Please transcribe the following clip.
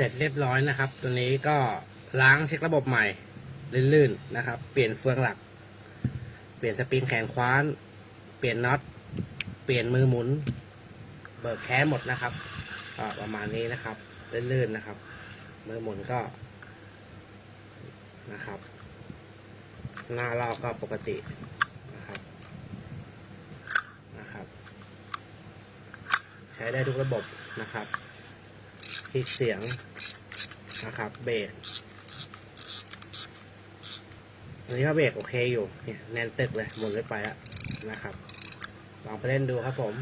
เสร็จเรียบร้อยนะครับ ตัวนี้ก็ล้างเช็คระบบใหม่ลื่นๆนะครับ เปลี่ยนเฟืองหลัก เปลี่ยนสปริงแขนคว้าน เปลี่ยนน็อต เปลี่ยนมือหมุน เบิกแคสหมดนะครับประมาณนี้นะครับลื่นๆนะครับ มือหมุนก็นะครับ หน้าลอกก็ปกตินะครับนะครับ ใช้ได้ทุกระบบนะครับ คลิกเสียงนะครับเบรกอันนี้ก็เบรกโอเคอยู่เนี่ยแน่นตึกเลยหมุนเลยไปแล้วนะครับ ลองไปเล่นดูครับผม